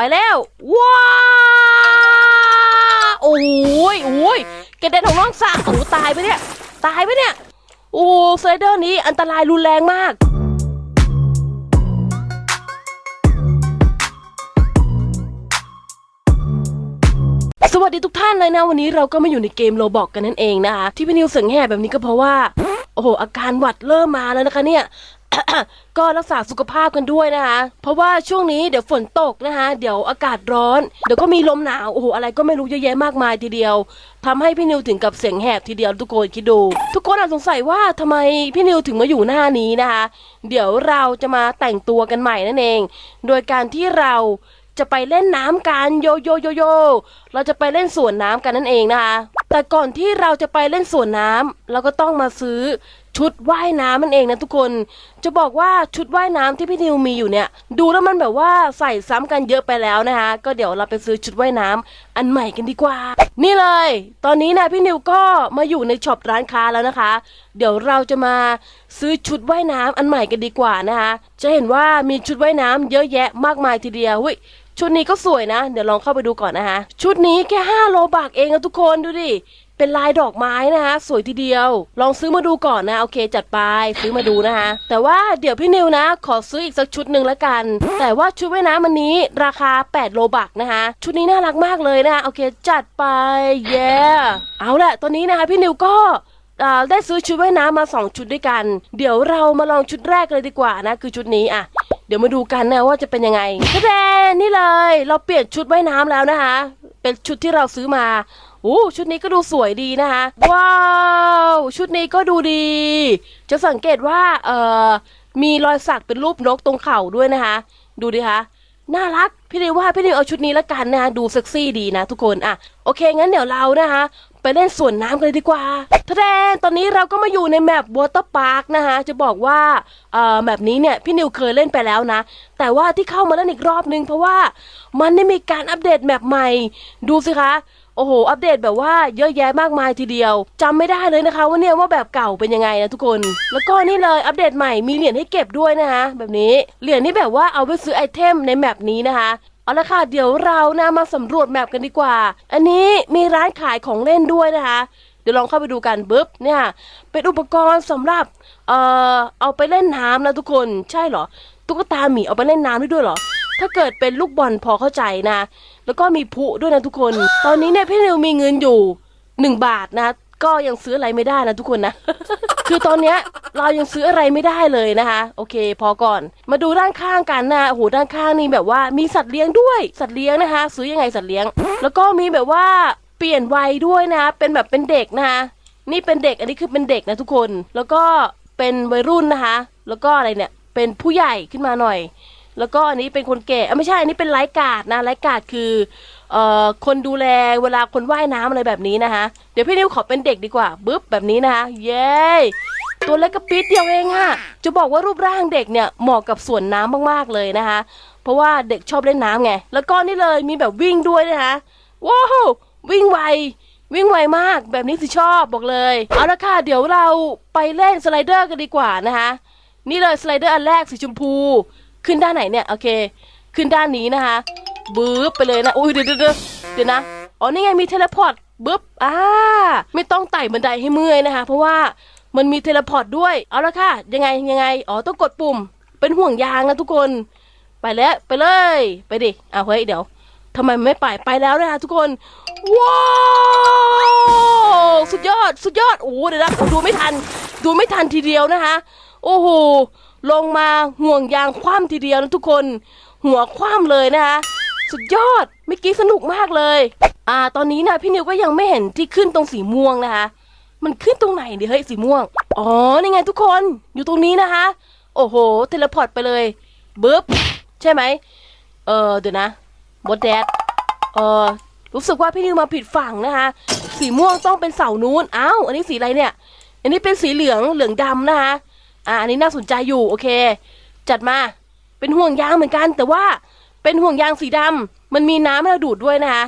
ไปแล้ว ว้าโอ้ยโอ้ยกระเด็นของน้องสาโอ้ตายไปเนี่ย ตายไปเนี่ย โอ้สไลเดอร์นี้อันตรายรุนแรงมาก สวัสดีทุกท่านเลยนะ วันนี้เราก็มาอยู่ในเกมโลบอกกันนั่นเองนะคะ ที่พี่นิวเสียงแหบแบบนี้ก็เพราะว่า โอ้โห อาการหวัดเริ่มมาแล้วนะคะเนี่ย ก็รักษาสุขภาพกันด้วยนะคะ เพราะว่าช่วงนี้เดี๋ยวฝนตกนะคะ เดี๋ยวอากาศร้อน เดี๋ยวก็มีลมหนาว โอ้โห อะไรก็ไม่รู้เยอะแยะมากมายทีเดียวทำให้พี่นิวถึงกับเสียงแหบทีเดียวทุกคนคิดดู ทุกคนอาจสงสัยว่าทำไมพี่นิวถึงมาอยู่หน้านี้นะคะ เดี๋ยวเราจะมาแต่งตัวกันใหม่นั่นเอง โดยการที่เราจะไปเล่นน้ำกันโยโยโยโย เราจะไปเล่นสวนน้ำกันนั่นเองนะคะ แต่ก่อนที่เราจะไปเล่นสวนน้ำเราก็ต้องมาซื้อ ชุดว่ายน้ำมันเองนะทุกคน จะบอกว่าชุดว่ายน้ำที่พี่นิวมีอยู่เนี่ย ดูแล้วมันแบบว่าใส่ซ้ำกันเยอะไปแล้วนะคะ ก็เดี๋ยวเราไปซื้อชุดว่ายน้ำอันใหม่กันดีกว่า นี่เลย ตอนนี้นะพี่นิวก็มาอยู่ในช็อปร้านค้าแล้วนะคะ เดี๋ยวเราจะมาซื้อชุดว่ายน้ำอันใหม่กันดีกว่านะคะ จะเห็นว่ามีชุดว่ายน้ำเยอะแยะมากมายทีเดียวเฮ้ยชุดนี้ก็สวยนะ เดี๋ยวลองเข้าไปดูก่อนนะคะ ชุดนี้แค่5โลบากเองนะทุกคนดูดิ เป็นลายดอกไม้นะคะ สวยทีเดียว ลองซื้อมาดูก่อนนะ โอเคจัดไปซื้อมาดูนะคะ แต่ว่าเดี๋ยวพี่นิวนะ ขอซื้ออีกสักชุดหนึ่งละกัน แต่ว่าชุดว่ายน้ำมันนี้ราคา 8 โลบักนะคะ ชุดนี้น่ารักมากเลยนะคะโอเคจัดไปเย้เอาละตอนนี้นะคะพี่นิวก็ได้ซื้อชุดว่ายน้ำมา 2 ชุดด้วยกัน เดี๋ยวเรามาลองชุดแรกเลยดีกว่านะ คือชุดนี้อะเดี๋ยวมาดูกันนะว่าจะเป็นยังไงแดนนี่เลย เราเปลี่ยนชุดว่ายน้ำแล้วนะคะ เป็นชุดที่เราซื้อมาอู้ชุดนี้ก็ดูสวยดีนะคะ ว้าว ชุดนี้ก็ดูดี จะสังเกตว่าเอ่อมีรอยสักเป็นรูปนกตรงเข่าด้วยนะคะ ดูดิคะน่ารัก พี่นิวว่าพี่นิวเอาชุดนี้ละกันนะคะดูเซ็กซี่ดีนะทุกคนอะโอเคงั้นเดี๋ยวเรานะคะ ไปเล่นสวนน้ำกันเลยดีกว่าทะแดนตอนนี้เราก็มาอยู่ในแมปวอเตอร์พาร์คนะคะจะบอกว่าเอ่อแมปนี้เนี่ยพี่นิวเคยเล่นไปแล้วนะ แต่ว่าที่เข้ามาเล่นอีกรอบนึงเพราะว่ามันได้มีการอัปเดตแมปใหม่ ดูสิคะโอ้โห อัปเดตแบบว่าเยอะแยะมากมายทีเดียวจำไม่ได้เลยนะคะ ว่าเนี่ยว่าแบบเก่าเป็นยังไงนะทุกคน แล้วก็นี่เลยอัปเดตใหม่มีเหรียญให้เก็บด้วยนะคะแบบนี้เหรียญที่แบบว่าเอาไปซื้อไอเทมในแมปนี้นะคะ เอาละค่ะ เดี๋ยวเรานะมาสำรวจแมปกันดีกว่า อันนี้มีร้านขายของเล่นด้วยนะคะ เดี๋ยวลองเข้าไปดูกันบึ๊บเนี่ย เป็นอุปกรณ์สำหรับ เอ่อ เอาไปเล่นน้ำนะทุกคนใช่เหรอ ตุ๊กตาหมีเอาไปเล่นน้ำได้ด้วยเหรอ ถ้าเกิดเป็นลูกบอลพอเข้าใจนะ แล้วก็มีพุด้วยนะทุกคน ตอนนี้เนี่ยพี่นิวมีเงินอยู่หนึ่งบาทนะ ก็ยังซื้ออะไรไม่ได้นะทุกคนนะ คือตอนเนี้ยเรายังซื้ออะไรไม่ได้เลยนะคะ โอเค พอก่อน มาดูด้านข้างกันนะโอ้โหด้านข้างนี่แบบว่ามีสัตว์เลี้ยงด้วย สัตว์เลี้ยงนะคะ ซื้อยังไงสัตว์เลี้ยง แล้วก็มีแบบว่าเปลี่ยนวัยด้วยนะ เป็นแบบเป็นเด็กนะคะนี่เป็นเด็กอันนี้คือเป็นเด็กนะทุกคน แล้วก็เป็นวัยรุ่นนะคะ แล้วก็อะไรเนี่ย เป็นผู้ใหญ่ขึ้นมาหน่อย แล้วก็อันนี้เป็นคนแก่อ้าไม่ใช่ อันนี้เป็นไลกาดนะไลกาดคือ เอ่อคนดูแลเวลาคนว่ายน้ำอะไรแบบนี้นะคะ เดี๋ยวพี่นิวขอเป็นเด็กดีกว่าบึ๊บแบบนี้นะคะ เย้ ตัวเล็กกระปิดเดียวเองอะจะบอกว่ารูปร่างเด็กเนี่ยเหมาะกับสวนน้ำมากๆเลยนะคะ เพราะว่าเด็กชอบเล่นน้ำไง แล้วก็นี่เลยมีแบบวิ่งด้วยนะคะ ว้าววิ่งไว วิ่งไวมากแบบนี้สิชอบบอกเลย เอาละค่ะ เดี๋ยวเราไปเล่นสไลเดอร์กันดีกว่านะคะ นี่เลยสไลเดอร์อันแรกสีชมพู ขึ้นด้านไหนเนี่ย โอเค ขึ้นด้านนี้นะคะ บึ๊บไปเลยนะอุ้ยเดี๋ยวเดี๋ยวเดี๋ยวนะอ๋อนี่ไงมีเทเลพอร์ตบึ๊บอ่าไม่ต้องไต่บันไดให้เมื่อยนะคะ เพราะว่ามันมีเทเลพอร์ตด้วยเอาละค่ะ ยังไงยังไงอ๋อต้องกดปุ่ม เป็นห่วงยางนะทุกคน ไปแล้วไปเลย ไปดิอ้าเฮ้ยเดี๋ยวทำไมไม่ไปไปแล้วนะคะทุกคนว้าวสุดยอดสุดยอดโอ้เดี๋ยวนะดูไม่ทัน ดูไม่ทันทีเดียวนะคะโอ้โหลงมาห่วงยางคว่ำทีเดียวนะทุกคน หัวคว่ำเลยนะคะ สุดยอดเมื่อกี้สนุกมากเลย อ่า ตอนนี้นะพี่นิวก็ยังไม่เห็นที่ขึ้นตรงสีม่วงนะคะ มันขึ้นตรงไหนดิเฮ้ยสีม่วง อ๋อนี่ไงทุกคนอยู่ตรงนี้นะคะ โอ้โห เทเลพอร์ตไปเลยบึ๊บใช่ไหมเออเดี๋ยวนะบดแดดเออรู้สึกว่าพี่นิวมาผิดฝั่งนะคะ สีม่วงต้องเป็นเสานู้นอ้าวอันนี้สีอะไรเนี่ย อันนี้เป็นสีเหลืองเหลืองดำนะคะอ่าอันนี้น่าสนใจอยู่โอเค จัดมาเป็นห่วงยางเหมือนกันแต่ว่า เป็นห่วงยางสีดำมันมีน้ำให้เราดูดด้วยนะคะ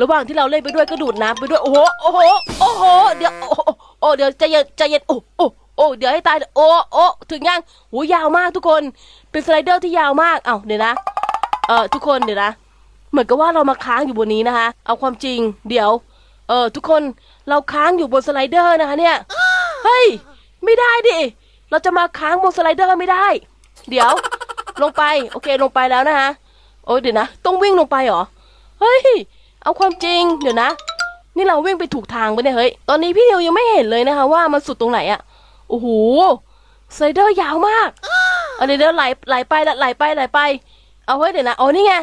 ระหว่างที่เราเล่นไปด้วยก็ดูดน้ำไปด้วย โอ้โห โอ้โห โอ้โห เดี๋ยว โอ้โหโอ้เดี๋ยวใจเย็นใจเย็น โอ้โอ้โอ้เดี๋ยวให้ตาย โอ้โอ้ถึงยังโหยาวมากทุกคน เป็นสไลเดอร์ที่ยาวมาก เอ้าเดี๋ยวนะ เออทุกคนเดี๋ยวนะ เหมือนกับว่าเรามาค้างอยู่บนนี้นะคะ เอาความจริง เดี๋ยว เออทุกคนเราค้างอยู่บนสไลเดอร์นะคะเนี่ย เฮ้ย ไม่ได้ดิ เราจะมาค้างบนสไลเดอร์ไม่ได้ เดี๋ยว ลงไป โอเค ลงไปแล้วนะคะโอ้ยเดี๋ยวนะ ต้องวิ่งลงไปเหรอ เฮ้ย เอาความจริง เดี๋ยวนะ นี่เราวิ่งไปถูกทางปะเนี่ยเฮ้ย ตอนนี้พี่นิวยังไม่เห็นเลยนะคะ ว่ามันสุดตรงไหนอะโอ้โหสไลเดอร์ยาวมากเอาเดี๋ยวเดี๋ยวไหลไหลไปละไหลไปไหลไป เอาเฮ้ยเดี๋ยวนะ อ๋อ นี่ไง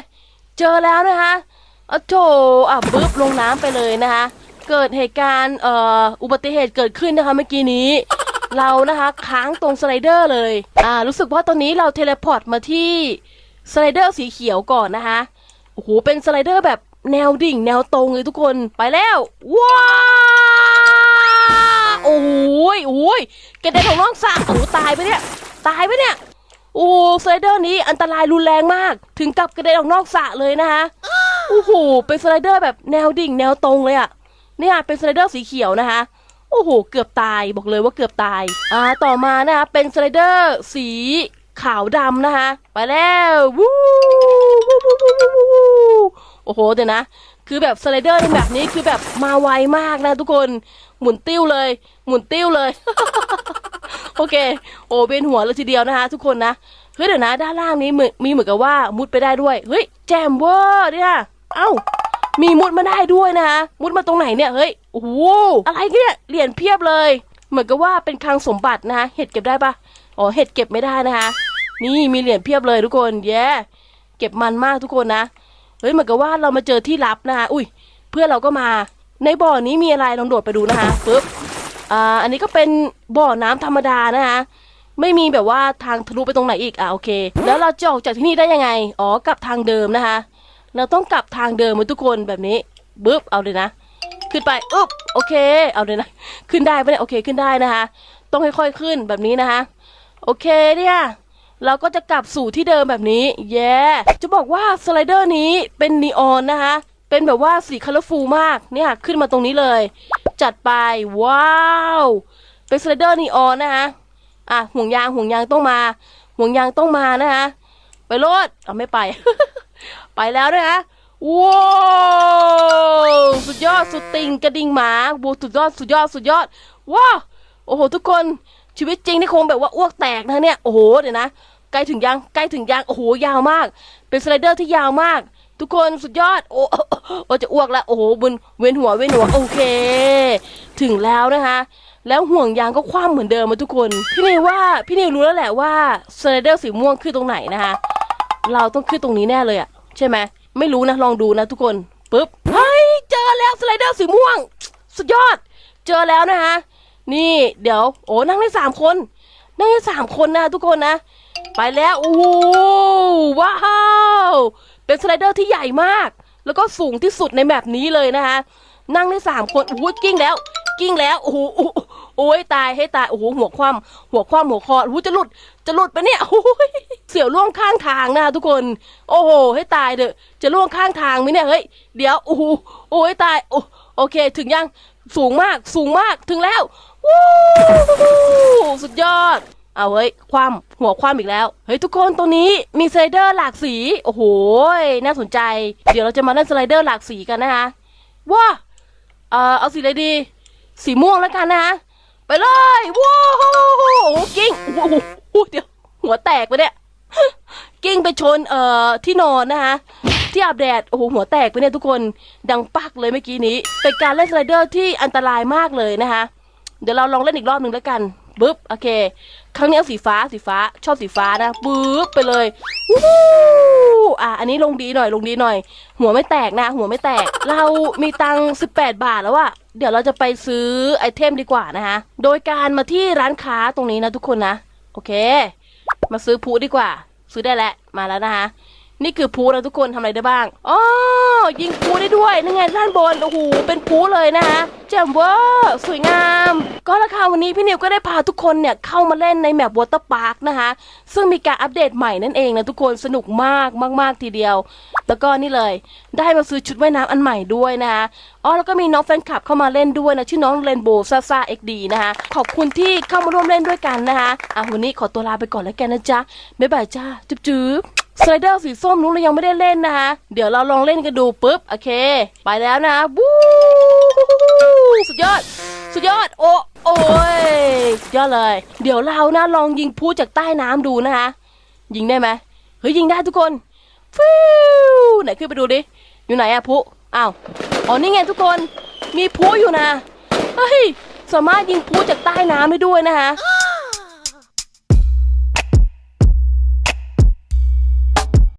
เจอแล้วนะคะโอะโถอะบึ๊บลงน้ำไปเลยนะคะ เกิดเหตุการณ์ เอ่อ อุบัติเหตุเกิดขึ้นนะคะเมื่อกี้นี้ เรานะคะค้างตรงสไลเดอร์เลยอ่ารู้สึกว่าตอนนี้เราเทเลพอร์ตมาที่สไลเดอร์สีเขียวก่อนนะคะโอ้โหเป็นสไลเดอร์แบบแนวดิ่ง แนวตรงเลยทุกคนไปแล้วว้าโอ้ยโอ้ยกระเด็นของน้องสาโอ้ตายไปเนี่ยตายไปเนี่ยโอ้สไลเดอร์นี้อันตรายรุนแรงมาก ถึงกับกระเด็นออกนอกสระเลยนะคะโอ้โหเป็นสไลเดอร์แบบแนวดิ่ง แนวตรงเลยอะเนี่ยเป็นสไลเดอร์สีเขียวนะคะ โอ้โห เกือบตายบอกเลยว่าเกือบตายอ่าต่อมานะคะเป็นสไลเดอร์สีขาวดำนะคะ ไปแล้ววู้วู้วู้วู้วู้โอ้โหเดี๋ยวนะ คือแบบสไลเดอร์ในแบบนี้คือแบบมาไวมากนะทุกคนหมุนติ้วเลย หมุนติ้วเลย โอเค โอ้เป็นหัวเลยทีเดียวนะคะ ทุกคนนะเฮ้ยเดี๋ยวนะ ด้านล่างนี้มีมีเหมือนกับว่ามุดไปได้ด้วย เฮ้ยแจมเวอร์เนี่ยเอ้า มีมุดมาได้ด้วยนะคะมุดมาตรงไหนเนี่ยเฮ้ยโอ้โหอะไรเนี่ยเหรียญเพียบเลย เหมือนกับว่าเป็นคลังสมบัตินะคะเห็ดเก็บได้ปะอ๋อเห็ดเก็บไม่ได้นะคะ นี่มีเหรียญเพียบเลยทุกคนแย่เก็บมันมากทุกคนนะเฮ้ยเหมือนกับว่าเรามาเจอที่ลับนะคะอุ้ย เพื่อนเราก็มา ในบ่อนี้มีอะไรลองโดดไปดูนะคะปึ๊บอ่าอันนี้ก็เป็นบ่อน้ำธรรมดานะคะไม่มีแบบว่าทางทะลุไปตรงไหนอีกอะโอเค แล้วเราจะออกจากที่นี่ได้ยังไง อ๋อกลับทางเดิมนะคะ เราต้องกลับทางเดิมมือนทุกคนแบบนี้บึ๊บเอาเลยนะ ขึ้นไปอึ๊บโอเค เอาเลยนะ ขึ้นได้ปะเนี่ยโอเคขึ้นได้นะคะ ต้องค่อยๆขึ้นแบบนี้นะคะ โอเคเนี่ยเราก็จะกลับสู่ที่เดิมแบบนี้แย่จะบอกว่าสไลเดอร์นี้เป็นนีออนนะคะ เป็นแบบว่าสีคัลฟูมากเนี่ยขึ้นมาตรงนี้เลย จัดไปว้าวเป็นสไลเดอร์นีออนนะคะอะห่วงยางห่วงยางต้องมา ห่วงยางต้องมานะคะไปโลดเอาไม่ไป ไปแล้วนะคะว้าวสุดยอดสุดติงกระดิ่งหมาบูสุดยอดสุดยอดสุดยอดว้าวโอ้โห ทุกคนชีวิตจริงนี่คงแบบว่าอ้วกแตกนะเนี่ยโอ้โหเดี๋ยวนะใกล้ถึงยังใกล้ถึงยังโอ้โหยาวมาก เป็นสไลเดอร์ที่ยาวมาก ทุกคนสุดยอดโอ้โอ้จะอ้วกแล้วโอ้โหบนเวียนหัวเวียนหัวโอเค ถึงแล้วนะคะแล้วห่วงยางก็คว่ำเหมือนเดิมมาทุกคน พี่นิวว่าพี่นิวรู้แล้วแหละว่าสไลเดอร์สีม่วงคือตรงไหนนะคะ เราต้องขึ้นตรงนี้แน่เลยอะ ใช่ไหมไม่รู้นะลองดูนะทุกคนปึ๊บเฮ้ยเจอแล้วสไลเดอร์สีม่วง สุดยอด เจอแล้วนะคะนี่เดี๋ยว โอ้นั่งได้สามคนนั่งได้สามคนนะทุกคนนะ ไปแล้วโอ้โหว้าวเป็นสไลเดอร์ที่ใหญ่มาก แล้วก็สูงที่สุดในแบบนี้เลยนะคะนั่งได้สามคนโอ้โหกิ้งแล้ว กิ้งแล้วโอ้โหโอ้ยตายให้ตายโอ้โหหัวคว่ำหัวคว่ำหัวคอโอ้โหจะหลุดจะหลุดไปเนี่ยโอ้ยเสี่ยวล่วงข้างทางนะคะทุกคน โอ้โหให้ตายเถอะจะล่วงข้างทางไหมเนี่ยเฮ้ยเดี๋ยวโอ้โหโอ้ยตายโอ้โอเค ถึงยังสูงมากสูงมากถึงแล้ววู้สุดยอด เอาเฮ้ยความหัวความอีกแล้ว เฮ้ยทุกคนตรงนี้มีสไลเดอร์หลากสี โอ้โหน่าสนใจ เดี๋ยวเราจะมาเล่นสไลเดอร์หลากสีกันนะคะว้าเออเอาสีอะไรดี สีม่วงแล้วกันนะคะไปเลยว้าวกิ้งโอ้โหเดี๋ยวหัวแตกไปเนี่ยกิ้งไปชนเอ่อที่นอนนะคะที่อาบแดดโอ้โหหัวแตกไปเนี่ยทุกคนดังปักเลยเมื่อกี้นี้เป็นการเล่นสไลเดอร์ที่อันตรายมากเลยนะคะเดี๋ยวเราลองเล่นอีกรอบหนึ่งแล้วกัน ปึ๊บโอเค ครั้งนี้เอาสีฟ้าสีฟ้าชอบสีฟ้านะปึ๊บไปเลยวู้อะอันนี้ลงดีหน่อยลงดีหน่อย หัวไม่แตกนะ หัวไม่แตก เรามีตังค์18 บาทแล้วอะเดี๋ยวเราจะไปซื้อไอเทมดีกว่านะคะโดยการมาที่ร้านค้าตรงนี้นะทุกคนนะ โอเค มาซื้อพูดีกว่า ซื้อได้แล้วมาแล้วนะคะ นี่คือพูนะทุกคนทำอะไรได้บ้างอ๋อยิงพูได้ด้วยนี่ไงด้านบนโอ้โหเป็นพูเลยนะคะแจ่มเวอร์สวยงาม ก็ราคาวันนี้พี่นิวก็ได้พาทุกคนเนี่ยเข้ามาเล่นในแมปวอเตอร์พาร์คนะคะซึ่งมีการอัปเดตใหม่นั่นเองนะทุกคนสนุกมากมาก ๆ ทีเดียว แล้วก็นี่เลย ได้มาซื้อชุดว่ายน้ำอันใหม่ด้วยนะคะอ๋อแล้วก็มีน้องแฟนคลับเข้ามาเล่นด้วยนะชื่อน้องเรนโบว์ซาซาเอ็กดีนะคะขอบคุณที่เข้ามาร่วมเล่นด้วยกันนะคะอะวันนี้ขอตัวลาไปก่อนแล้วกันนะจ๊ะบ๊ายบายจ้าจุ๊บจุ๊บ สไลเดอร์สีส้มนู้นเรายังไม่ได้เล่นนะคะ เดี๋ยวเราลองเล่นกันดูปุ๊บ โอเค ไปแล้วนะบู๊สุดยอด สุดยอด โอ้โอ้ยยอดเลย เดี๋ยวเรานะลองยิงพูจากใต้น้ำดูนะคะ ยิงได้ไหมเฮ้ยยิงได้ทุกคนฟิวไหนขึ้นไปดูดิ อยู่ไหนอะพุอ้าวอ๋อนี่ไงทุกคน มีพุอยู่นะ เฮ้ย สามารถยิงพุจากใต้น้ำได้ด้วยนะคะ